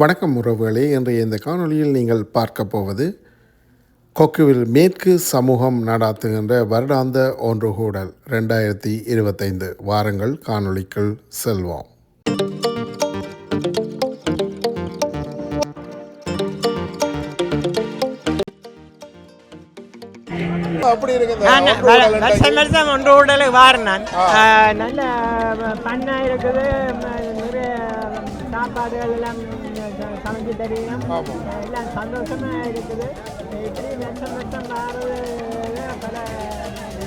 வணக்கம் உறவுகளே. இன்றைய இந்த காணொளியில் நீங்கள் பார்க்க போவது கொக்குவில் மேற்கு சமூகம் நடாத்துகின்ற வருடாந்த ஒன்றுகூடல். ரெண்டாயிரத்தி இருபத்தைந்து வாரங்கள் காணொளிக்குள் செல்வோம். வருஷம் வருஷம் ஒன்று உடலுக்கு வாரினான் நல்ல பண்ணா இருக்குது சாப்பாடுகள் எல்லாம் சமைச்சு தெரியும் எல்லாம் சந்தோஷமா இருக்குது இப்படி வருஷம் வருஷம் மாறுறது பல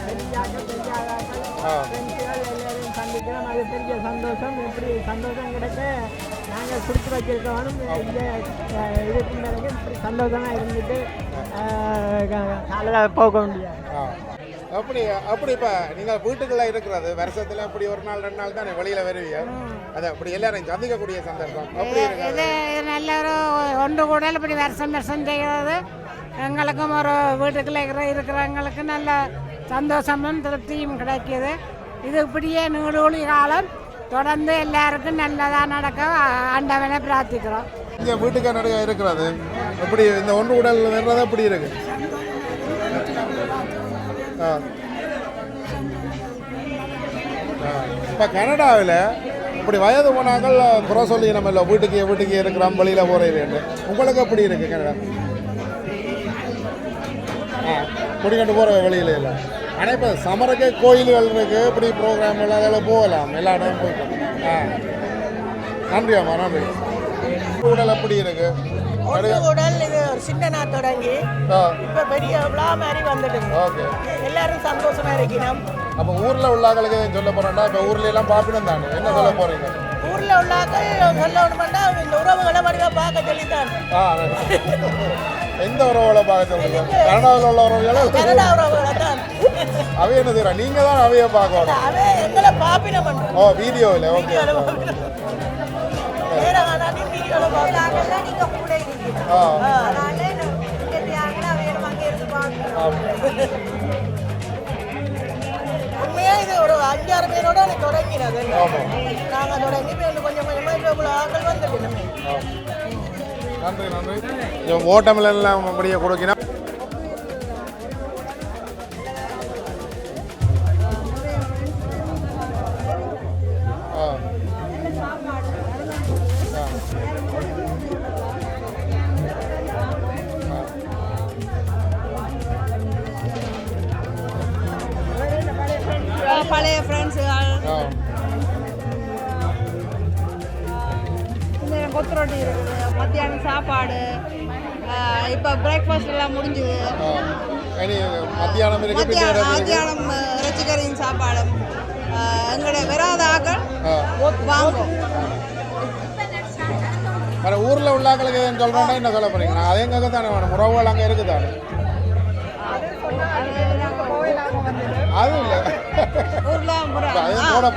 பெரியாக்கள் பெரியாக்கள் ஃப்ரெண்ட்ஸுகள் எல்லாரையும் சந்திக்கிறோம். அது பெரிய சந்தோஷம். இப்படி சந்தோஷம் கிடைக்க நாங்கள் கொடுத்து வச்சிருக்கோம். இந்த இதுக்கு மேலே இப்படி சந்தோஷமா இருந்துட்டு காலையில் போக முடியாது. அப்படி அப்படி இப்ப நீங்க வீட்டுக்குள்ள இருக்கிறது வருஷத்துல அப்படி ஒரு நாள் ரெண்டு நாள் தானே வெளியில வருவீங்க? அது அப்படி எல்லாரையும் சந்திக்கக்கூடிய சந்தர்ப்பம். அப்படி இது இருக்காது நல்ல ஒன்று கூடல் இப்படி வருஷம் வருஷம் செய்கிறது. எங்களுக்கும் ஒரு வீட்டுக்குள்ள இருக்கிற இருக்கிறவங்களுக்கு நல்ல சந்தோஷமும் திருப்தியும் கிடைக்கிது. இது இப்படியே நூலூழி காலம் தொடர்ந்து எல்லாருக்கும் நல்லதாக நடக்க ஆண்டவனை பிரார்த்திக்கிறோம். இங்க வீட்டுக்கு நடுக இருக்கிறது. அப்படி இந்த ஒன்று உடல் வர்றது அப்படி இருக்கு? ஆ. ஆ. இப்போ கனடாவில் இப்படி வயது போனாங்கள் குறை சொல்லி நம்ம இல்லை வீட்டுக்கு வீட்டுக்கு இருக்கிறோம் வெளியில் போகிறேன் உங்களுக்கு எப்படி இருக்குது கனடா? ஆ குடிக்கட்டு போகிற வெளியில இல்லை. ஆனால் இப்போ சமரக்கே கோயில்கள் இருக்குது இப்படி ப்ரோக்ராம் எல்லாம் போகலாம். எல்லா இடமும் போய்க்கலாம் ஆ. நன்றி அம்மா நன்றி. உடல் எப்படி இருக்கு? உடல் இது ஒரு சின்ன நாள் தொடங்கி இப்போ பெரிய விழா மாதிரி வந்துடுங்க ஓகே. எல்லாரும் சந்தோஷமா இருக்கணும். அப்போ ஊரில் உள்ளாக்களுக்கு சொல்ல போகிறேன்டா இப்போ ஊர்ல எல்லாம் பாப்பினம் தானே? என்ன சொல்ல போகிறீங்க ஊரில் உள்ளாக்கள் சொல்லணுமெண்டா இந்த உறவுகளை வடிவாக பார்க்க சொல்லித்தான். எந்த உறவுகளை பார்க்க சொல்லுங்க கனடாவில் உள்ள உறவுகளை? கனடா உறவுகளை தான். அவைய என்ன செய்யறா நீங்கள் தான் அவைய பார்க்கணும். அவன் எங்களை பாப்பினம் ஓ வீடியோவில் ஓகே. உண்மையா இது ஒரு அஞ்சாறு பேரோட எனக்கு தொடங்கினது நாங்கள் தொடங்கி கொஞ்சம் கொஞ்சமாக இவ்வளோ ஆக்கள் வந்துட்டு நன்றி நன்றி இந்த ஓட்டமில் எல்லாம் அப்படியே கொடுக்கணும் சொல்றேன்னா என்ன சொல்ல போறீங்க? நான் அதே எங்க தானே வேணும். உறவுகள் அங்க இருக்குதானே? அது இல்ல. போட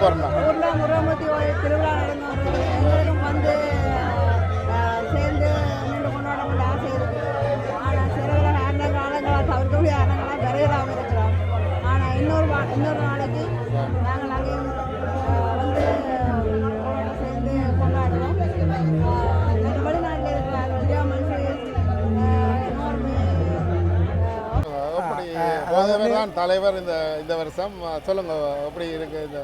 கோயில் திருவிழா தலைவர் இந்த இந்த வருஷம் சொல்லுங்க எப்படி இருக்கு இந்த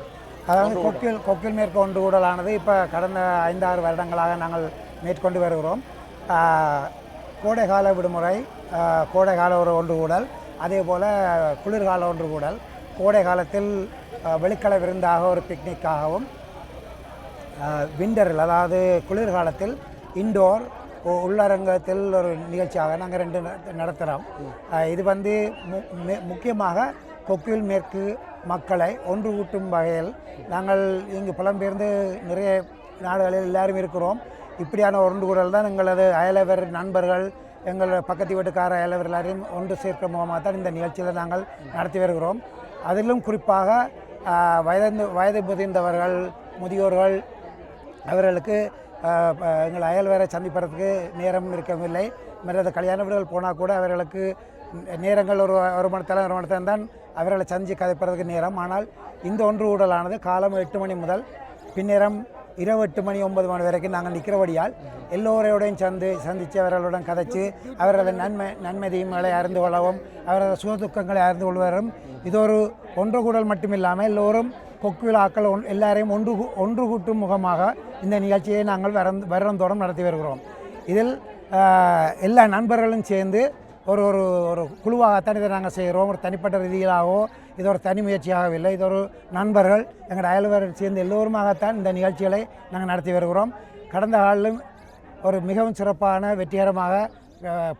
அதாவது கொக்கில் கொக்கில் மேற்கு ஒன்று கூடலானது இப்போ கடந்த ஐந்தாறு வருடங்களாக நாங்கள் மேற்கொண்டு வருகிறோம். கோடைகால விடுமுறை கோடைகால ஒரு ஒன்று கூடல் அதே போல் குளிர்கால ஒன்று கூடல் கோடை காலத்தில் ஆஹ், வெளிக்கள விருந்தாக ஒரு பிக்னிக்காகவும் விண்டரில் அதாவது குளிர்காலத்தில் இண்டோர் உள்ளரங்கத்தில் ஒரு நிகழ்ச்சியாக நாங்கள் ரெண்டு நடத்துகிறோம் இது வந்து மு- முக்கியமாக கொக்கில் மேற்கு மக்களை ஒன்று கூட்டும் வகையில் நாங்கள் இங்கு புலம்பெயர்ந்து நிறைய நாடுகளில் எல்லாரும் இருக்கிறோம். இப்படியான ஒன்று கூடல் தான் எங்களது அயலவர் நண்பர்கள் எங்களோட பக்கத்து வீட்டுக்கார அயலவர் எல்லாரையும் ஒன்று சேர்க்க முகமாக தான் இந்த நிகழ்ச்சியில் நாங்கள் நடத்தி வருகிறோம். அதிலும் குறிப்பாக வயது வயது முதிர்ந்தவர்கள் முதியோர்கள் அவர்களுக்கு எங்கள் அயல்வரை சந்திப்பதற்கு நேரம் இருக்கவில்லை மற்ற கல்யாண வீடுகள் போனால் கூட அவர்களுக்கு நேரங்கள் ஒரு ஒரு மணித்தலம் ஒரு மணித்தலம் தான் அவர்களை சந்தித்து கதைப்பதற்கு நேரம். ஆனால் இந்த ஒன்று ஊடலானது காலம் எட்டு மணி முதல் பின்னேரம் இரவு எட்டு மணி ஒன்பது மணி வரைக்கும் நாங்கள் நிற்கிறபடியால் எல்லோரோடையும் சந்து சந்தித்து அவர்களுடன் கதைச்சு அவர்களது நன்மை நன்மதியுங்களை அறிந்து கொள்ளவும் அவரது சுகதுக்கங்களை அறிந்து கொள்வதும் இது ஒரு ஒன்று கூடல் மட்டுமில்லாமல் எல்லோரும் கொக்கு விழாக்கள் ஒன் எல்லாரையும் ஒன்று ஒன்று கூட்டும் முகமாக இந்த நிகழ்ச்சியை நாங்கள் வருடம் வருடந்தோறும் நடத்தி வருகிறோம். இதில் எல்லா நண்பர்களும் சேர்ந்து ஒரு ஒரு ஒரு குழுவாகத்தான் இதை நாங்கள் செய்கிறோம். ஒரு தனிப்பட்ட ரீதியிலாகவோ இது ஒரு தனி முயற்சியாகவில்லை இது ஒரு நண்பர்கள் எங்கள் அயல்வர் சேர்ந்து எல்லோருமாகத்தான் இந்த நிகழ்ச்சிகளை நாங்கள் நடத்தி வருகிறோம். கடந்த காலிலும் ஒரு மிகவும் சிறப்பான வெற்றிகரமாக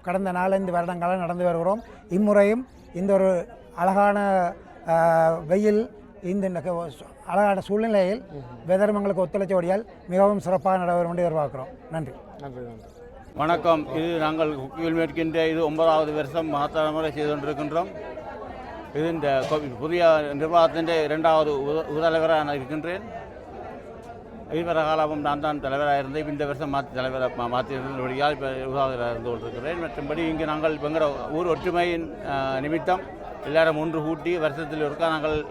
கடந்த நாலஞ்சு வருடங்களாக நடந்து வருகிறோம். இம்முறையும் இந்த ஒரு அழகான வெயில் இந்த அழகான சூழ்நிலையில் வெதர்மங்களுக்கு ஒத்துழைச்சபடியால் மிகவும் சிறப்பாக நடைபெறும் என்று எதிர்பார்க்கிறோம். நன்றி. நன்றி நன்றி. வணக்கம். இது நாங்கள் குக்கியில் மேற்கின்ற இது ஒன்பதாவது வருஷம் மகத்தாரமுறை செய்து கொண்டிருக்கின்றோம். இது இந்த கொ- புதிய நிர்வாகத்தின் இரண்டாவது உத உதலைவராக நான் இருக்கின்றேன் இதுவரை காலமும் நான் தான் தலைவராக இருந்தேன். இந்த வருஷம் மாற்றி தலைவராக மாற்றி இருந்தபடியால் இப்போ உதவியாக இருந்து கொண்டிருக்கிறேன். மற்றபடி இங்கே நாங்கள் எங்களோட ஊர் ஒற்றுமையின் நிமித்தம் எல்லாரும் ஒன்று கூட்டி வருஷத்தில் ஒருக்கா நாங்கள்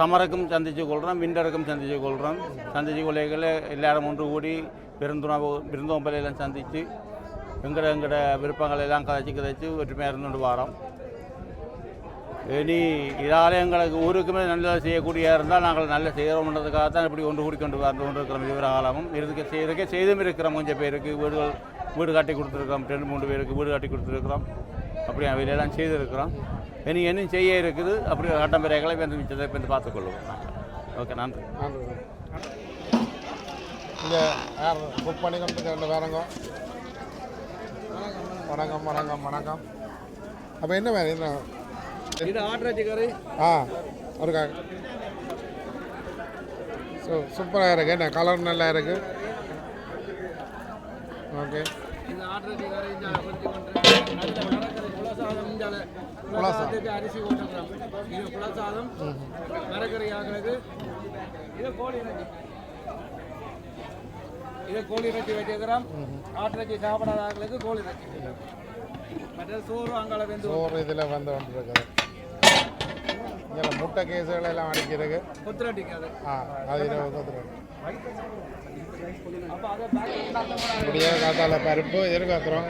சமருக்கும் சந்தித்து கொள்கிறோம் விண்டருக்கும் சந்தித்து கொள்கிறோம் சந்தித்து கொள்ளைகளை எல்லாரும் ஒன்று கூடி விருந்துணவு விருந்தோம்பலையெல்லாம் சந்தித்து எங்கட எங்கட விருப்பங்கள் எல்லாம் கதைச்சி கதைச்சு ஒற்றுமையாக இருந்துட்டு வரோம். இனி இதால் எங்களுக்கு ஊருக்குமே நல்லதாக செய்யக்கூடிய இருந்தால் நாங்கள் நல்ல செய்கிறோம்ன்றதுக்காக தான் இப்படி ஒன்று கூடி கொண்டு வந்து கொண்டு இருக்கிறோம் இதுவரை காலமும். இதுக்கு செய்யறதுக்கே செய்தும் இருக்கிறோம் கொஞ்சம் பேருக்கு. வீடுகள் வீடு கட்டி கொடுத்துருக்கோம் ரெண்டு மூணு பேருக்கு வீடு கட்டி கொடுத்துருக்குறோம். அப்படி அவையிலெல்லாம் செய்திருக்கிறோம். இனி இன்னும் செய்ய இருக்குது? அப்படி கட்டம் பிறகுகளை வந்து மிச்சத்தை வந்து பார்த்துக்கொள்வோம் ஓகே நன்றி. நன்றி. இங்கே யார் புக் பண்ணி கொண்டு ரெண்டு பேருங்க வணக்கம் வணக்கம் வணக்கம். அப்போ என்ன வேணும் என்ன? இது ஆட்ராஜி கறி ஆ ஒரு கா ஸோ சூப்பராக இருக்கு. என்ன கலர் நல்லா இருக்கு. ஓகே. இந்த ஆட்ராஜி கறி இந்த பருத்தி கொண்டு அடுத்த மரக்கறி குலசாதம் இந்த குலசாதத்துக்கு அரிசி போட்டுக்கிறோம் இது குலசாதம் மரக்கறி ஆகிறது இது கோழி இறைச்சி. இது கோழி இறைச்சி வச்சுக்கிறோம் ஆட்டிறைச்சி சாப்பிடாத ஆட்களுக்கு கோழி இறைச்சி. மற்ற சோறு அங்கால வெந்து சோறு இதில் வந்து வந்துருக்குது. இங்கே முட்டை கேஸுகள் எல்லாம் அடிக்கிறது. கொத்துரட்டிக்காது. ஆ அது இருபது கொத்துரு அப்போ காத்தால பருப்பு எதிர்பார்க்குறோம்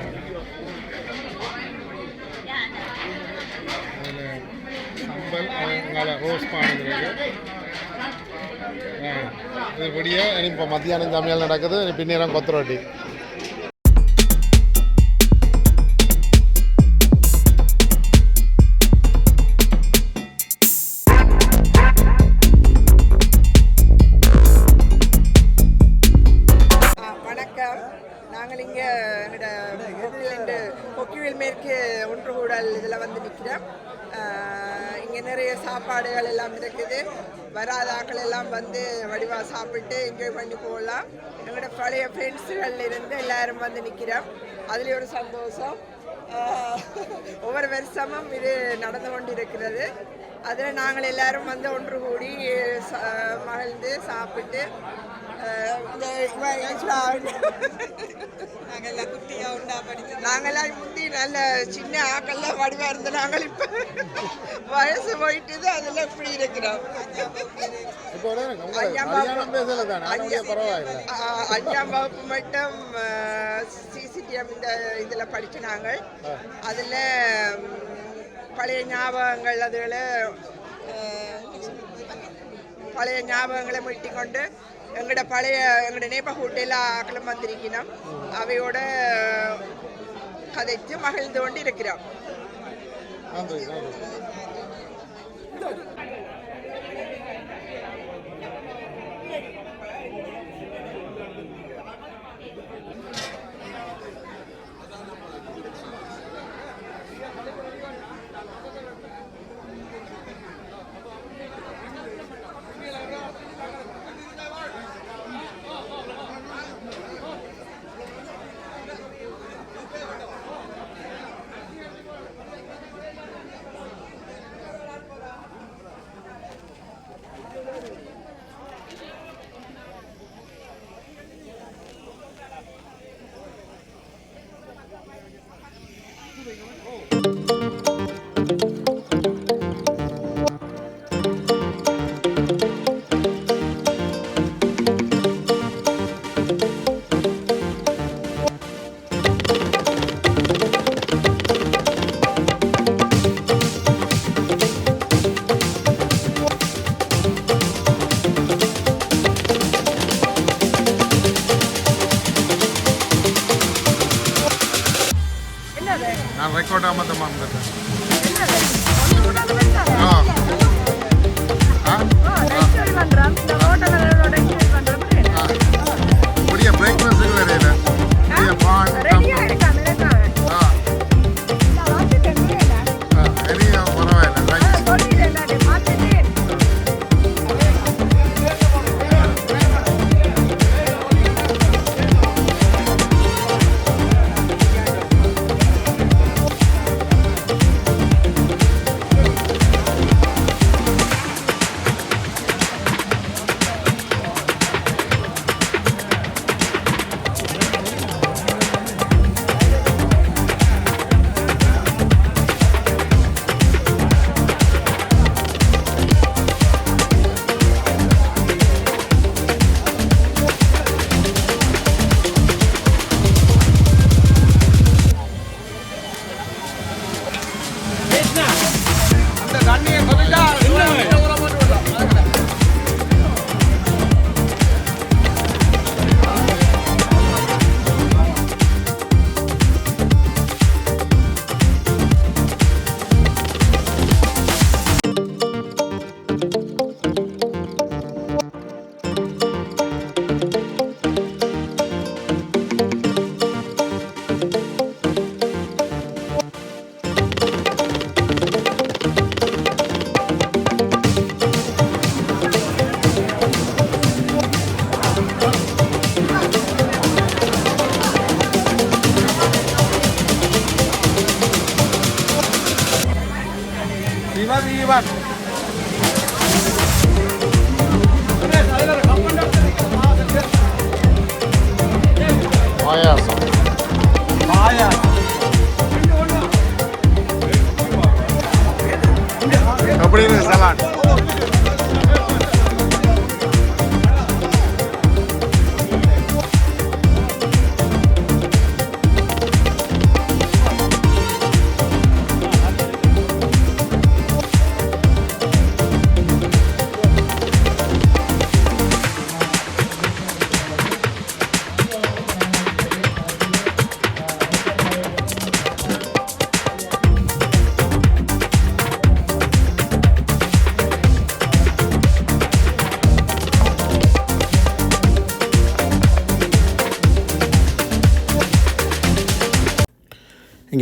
சம்பல் அங்கால ரோஸ் பானது இது இப்படியே இப்போ மத்தியானம் சமையல் நடக்குது இனி பின்னேரம் கொத்து சாப்பிட்டு என்ஜாய் பண்ணி போகலாம். எங்களோட பழைய ஃப்ரெண்ட்ஸுகள் இருந்து எல்லாரும் வந்து நிற்கிறோம் அதுலேயும் ஒரு சந்தோஷம். ஒவ்வொரு வருஷமும் இது நடந்து கொண்டு இருக்கிறது அதில் நாங்கள் எல்லாரும் வந்து ஒன்று கூடி மகிழ்ந்து சாப்பிட்டு இந்த நாங்கெல்லாம் குட்டியாக உண்டா படிச்சு நாங்கெல்லாம் முந்தி நல்ல சின்ன ஆக்கள்லாம் வடிவாக இருந்த நாங்கள் இப்போ வயசு போயிட்டுது அதில் இப்படி இருக்கிறோம். அஞ்சாம் வகுப்பு மட்டும் சிசிடிஎம் இந்த இதில் படிச்சு நாங்கள். அதில் பழைய ஞாபகங்கள் அதில் பழைய ஞாபகங்களை மீட்டி கொண்டு எங்களோட பழைய எங்களோட நேபர்ஹுட் எல்லாம் ஆக்கலம் வந்திருக்கணும் அவையோட கதைத்து மகிழ்ந்து கொண்டு இருக்கிறோம்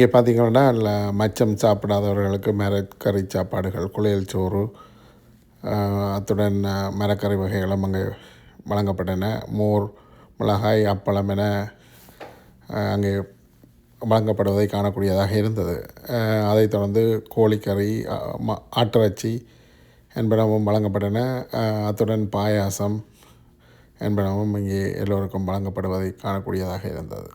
இங்கே பார்த்திங்கன்னா மச்சம் சாப்பிடாதவர்களுக்கு மரக்கறி சாப்பாடுகள் குளியல் சோறு அத்துடன் மரக்கறி வகைகளும் அங்கே வழங்கப்பட்டன. மோர் மிளகாய் அப்பளம் என அங்கே வழங்கப்படுவதை காணக்கூடியதாக இருந்தது. அதைத் தொடர்ந்து கோழிக்கறி ம- ஆட்டிறைச்சி என்பனவும் வழங்கப்பட்டன. அத்துடன் பாயாசம் என்பனவும் இங்கே எல்லோருக்கும் வழங்கப்படுவதை காணக்கூடியதாக இருந்தது.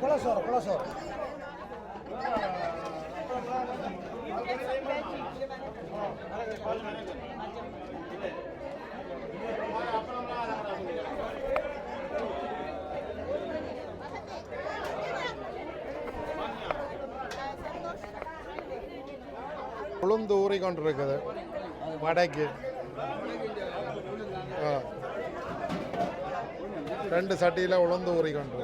Colasoro, colasoro. வடைக்கு ஆ. ரெண்டு சட்டியில் உழந்து ஊறி கொண்டு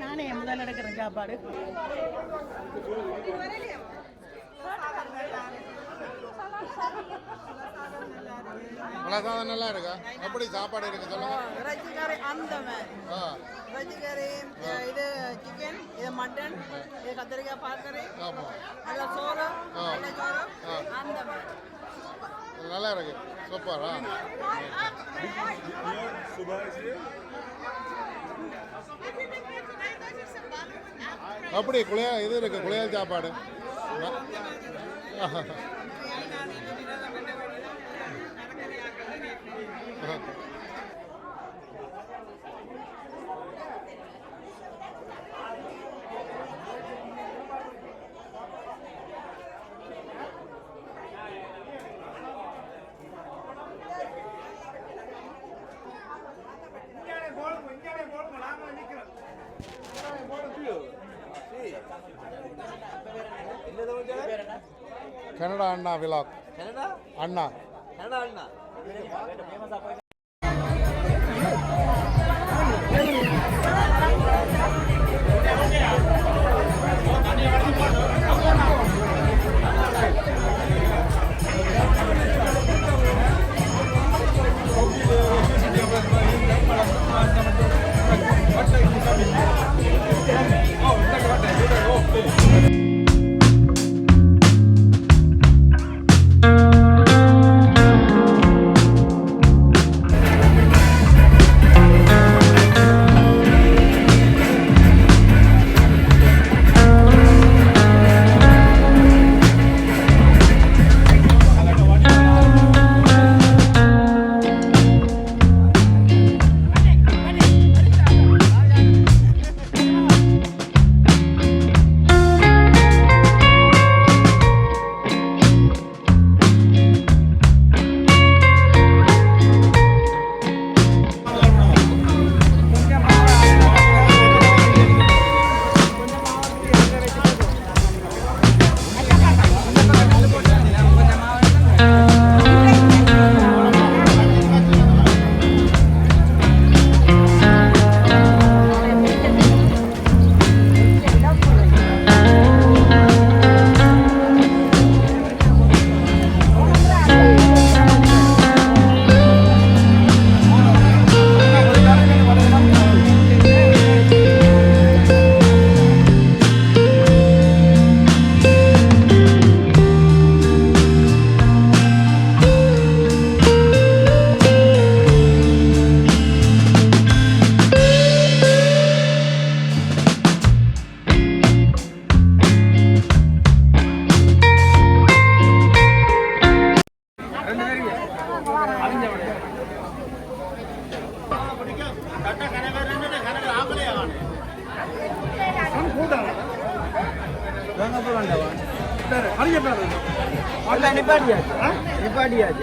நானே முதல் எடுக்கிறேன் சாப்பாடு. பிரசாதம் நல்லா இருக்கா எப்படி சாப்பாடு இருக்கு சொல்லுங்க. இறைச்சிக்கறி அந்த மாதிரி ஆ. இறைச்சிக்கறி இது சிக்கன் இது மட்டன் இது கத்திரிக்காய் பாக்கறி நல்ல சோறு. நல்ல சோறு. அந்த நல்லா இருக்கு சூப்பரா? அப்படி குளியா இது இருக்கு குளியல் சாப்பாடு. கனடா அண்ணா விலாக் அண்ணா. மனக்கொண்டு படம்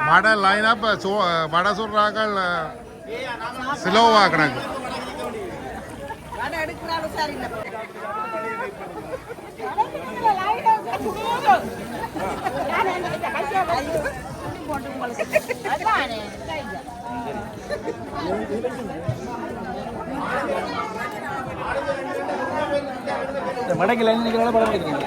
வடை லைனப் சோ வடை சுடுறாங்க ஸ்லோவாக கிடக்கு வடக்கு லைன் நிற்கிறவங்கள படம் எடுக்கிறீங்க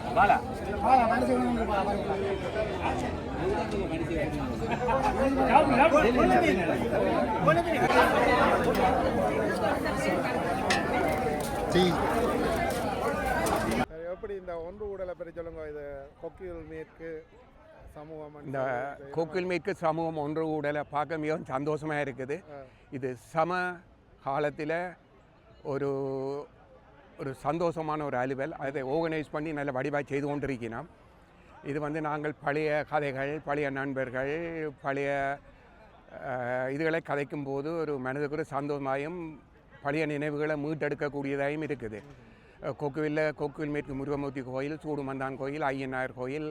எப்படி இந்த ஒன்று ஊடலை பற்றி சொல்லுங்க? இது கொக்கியூல் மேற்கு சமூகம் இந்த கோக்கில் மேற்கு சமூகம் ஒன்று கூடலை பார்க்க மிகவும் சந்தோஷமாக இருக்குது. இது சம காலத்தில் ஒரு ஒரு சந்தோஷமான ஒரு அலுவல். அதை ஆர்கனைஸ் பண்ணி நல்ல வடிவாக செய்து கொண்டிருக்கிறோம் இது வந்து நாங்கள் பழைய கதைகள் பழைய நண்பர்கள் பழைய இதுகளை கதைக்கும் போது ஒரு மனதுக்கு ஒரு சந்தோஷமாயும் பழைய நினைவுகளை மீட்டெடுக்கக்கூடியதாயும் இருக்குது. அஹ், கொக்குவில்ல கொக்குவில் மேற்கு முருகமூர்த்தி கோயில் சூடுமந்தான் கோயில் ஐயனார் கோயில்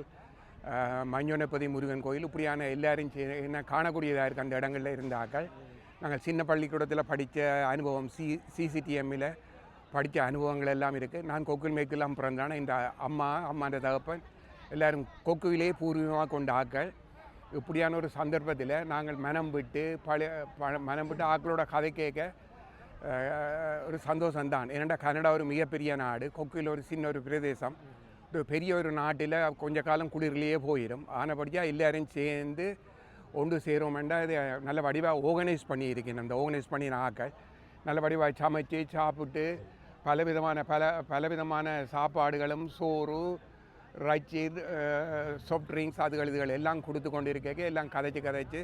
மஞ்சோனப்பதி முருகன் கோயில் இப்படியான எல்லாரும் என்ன காணக்கூடியதாக இருக்குது அந்த இடங்களில் இருந்தாக்கள் நாங்கள் சின்ன பள்ளிக்கூடத்தில் படித்த அனுபவம் சி சிசிடிஎம்மில் படித்த அனுபவங்கள் எல்லாம் இருக்குது நான் கொக்கில் மேற்கெல்லாம் பிறந்தான. இந்த அம்மா அம்மான்ற தகப்பன் எல்லோரும் கொக்குவிலே பூர்வீகமாக கொண்ட ஆக்கள் இப்படியான ஒரு சந்தர்ப்பத்தில் நாங்கள் மனம் விட்டு பழைய மனம் விட்டு ஆக்களோட கதை கேட்க ஒரு சந்தோஷம்தான். ஏனெண்டா கனடா ஒரு மிகப்பெரிய நாடு. கொக்குவில் ஒரு சின்ன ஒரு பிரதேசம். ஒரு பெரிய ஒரு நாட்டில் கொஞ்ச காலம் குளிர்லேயே போயிடும் ஆனபடியாக எல்லாரும் சேர்ந்து ஒன்று சேருவோம்டா இது நல்ல வடிவாக ஆர்கனைஸ் பண்ணியிருக்கேன். அந்த ஆர்கனைஸ் பண்ணின ஆக்கள் நல்ல வடிவாக சமைச்சு சாப்பிட்டு பலவிதமான பல பலவிதமான சாப்பாடுகளும் சோறு ரச்சி சாஃப்ட் ட்ரிங்க்ஸ் அதுகள் இதுகள் எல்லாம் கொடுத்து கொண்டு இருக்க எல்லாம் கதைச்சு கதைச்சு.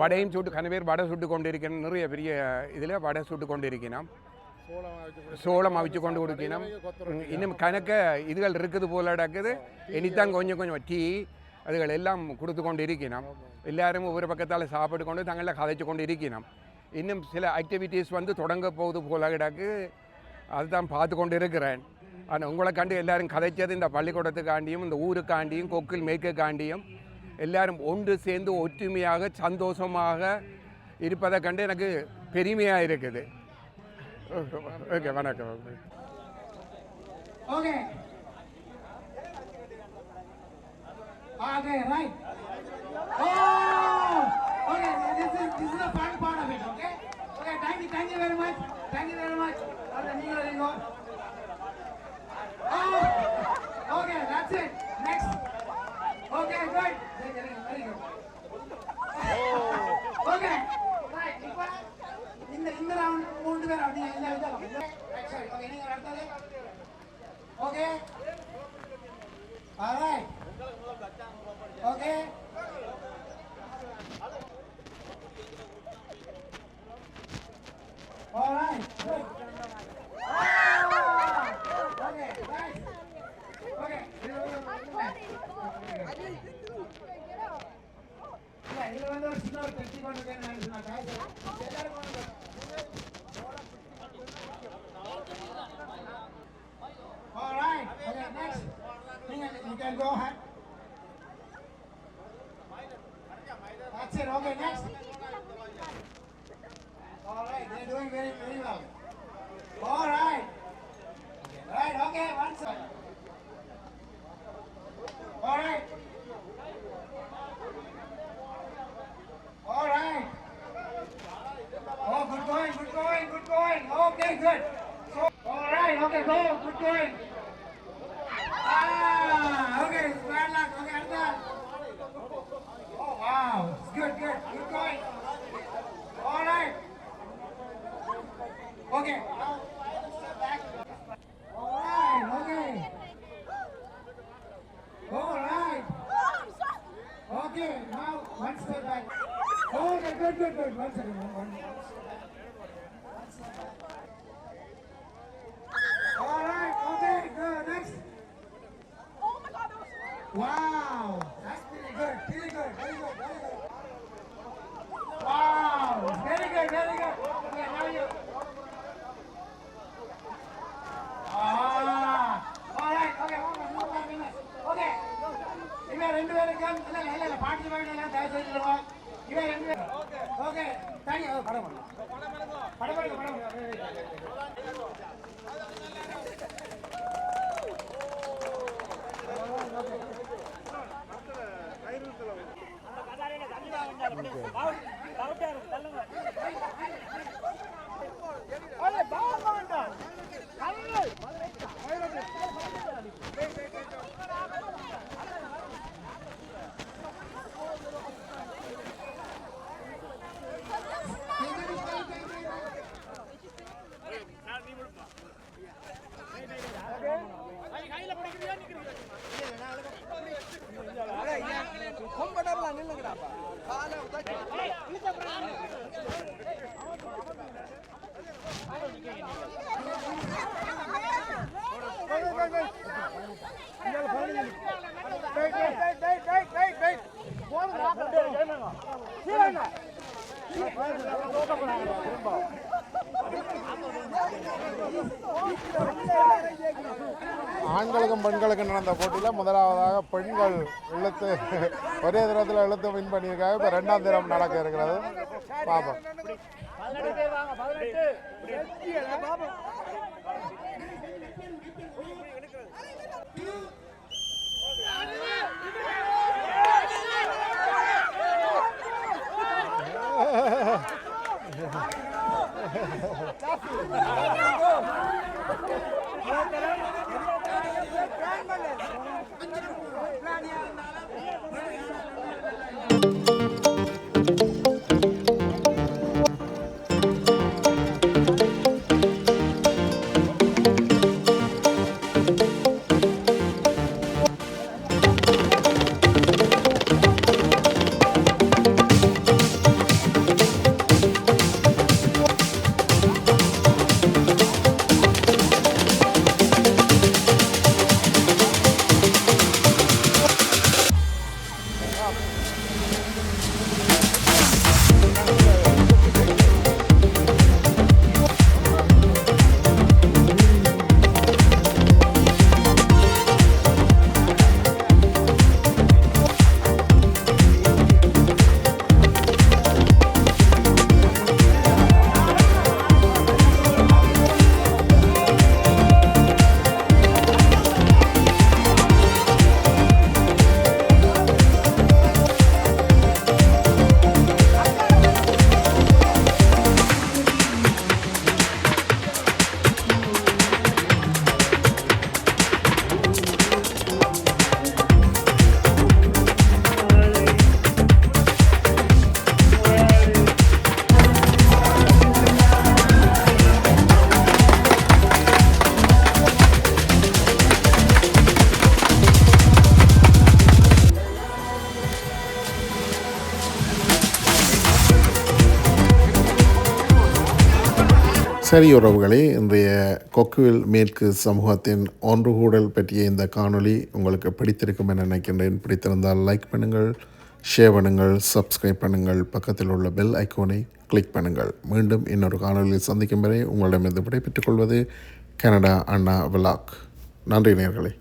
வடையும் சுட்டு கன பேர் வடை சுட்டு கொண்டு இருக்கணும் நிறைய பெரிய இதில் வடை சுட்டு கொண்டு இருக்கணும் சோளம் அவிச்சு கொண்டு கொடுக்கணும். இன்னும் கணக்க இதுகள் இருக்குது போல நடக்குது. இனித்தான் கொஞ்சம் கொஞ்சம் டீ அதுகள் எல்லாம் கொடுத்து கொண்டு இருக்கணும் எல்லாரும் ஒவ்வொரு பக்கத்தால் சாப்பிட்டு கொண்டு தங்களில் கதைச்சு கொண்டு இருக்கணும் இன்னும் சில ஆக்டிவிட்டீஸ் வந்து தொடங்க போகுது போல கிடக்கு. அதுதான் பார்த்து கொண்டு இருக்கிறேன் ஆனால் உங்களை கண்டு எல்லாரும் கதைச்சது இந்த பள்ளிக்கூடத்துக்காண்டியும் இந்த ஊருக்காண்டியும் கொக்கில் மேற்குக்காண்டியும் எல்லாரும் ஒன்று சேர்ந்து ஒற்றுமையாக சந்தோஷமாக இருப்பதை கண்டு எனக்கு பெருமையாக இருக்குது. ஓகே வணக்கம். Okay. Okay, right. Oh! Okay, this is this is the fun part of it, okay? Okay, thank you, thank you very much. Thank you very much. Okay, நீங்க வரீங்க. Oh! Okay, that's it. Next. Okay, good. Very good. Okay. Right, இப்போ இந்த இந்த round மூணு பேர் அப்படி எல்லா விதம் சரி ஓகே நீங்க அடுத்தது okay alright okay alright okay right okay இல்ல இதுல வந்து ஒரு சின்ன ஒரு பெட்டி கொண்டு போய் நான் சொன்னாங்க ஆண்களுக்கும் பெண்களுக்கும் நடந்த போட்டியில் முதலாவதாக பெண்கள் இழுத்து ஒரே தினத்தில் இழுத்து வின் பண்ணியிருக்காங்க. இப்போ ரெண்டாம் தினம் நடக்க இருக்கிறது. பார்ப்போம் சரி உறவுகளே இன்றைய கொக்குவில் மேற்கு சமூகத்தின் ஒன்று கூடல் பற்றிய இந்த காணொளி உங்களுக்கு பிடித்திருக்கும் என நினைக்கின்றேன். பிடித்திருந்தால் லைக் பண்ணுங்கள் ஷேர் பண்ணுங்கள் சப்ஸ்கிரைப் பண்ணுங்கள். பக்கத்தில் உள்ள பெல் ஐக்கோனை கிளிக் பண்ணுங்கள். மீண்டும் இன்னொரு காணொலியில் சந்திக்கும் வரை உங்களிடமிருந்து விடைபெற்றுக் கொள்வது கனடா அண்ணா விலாக் நன்றி நேர்களே.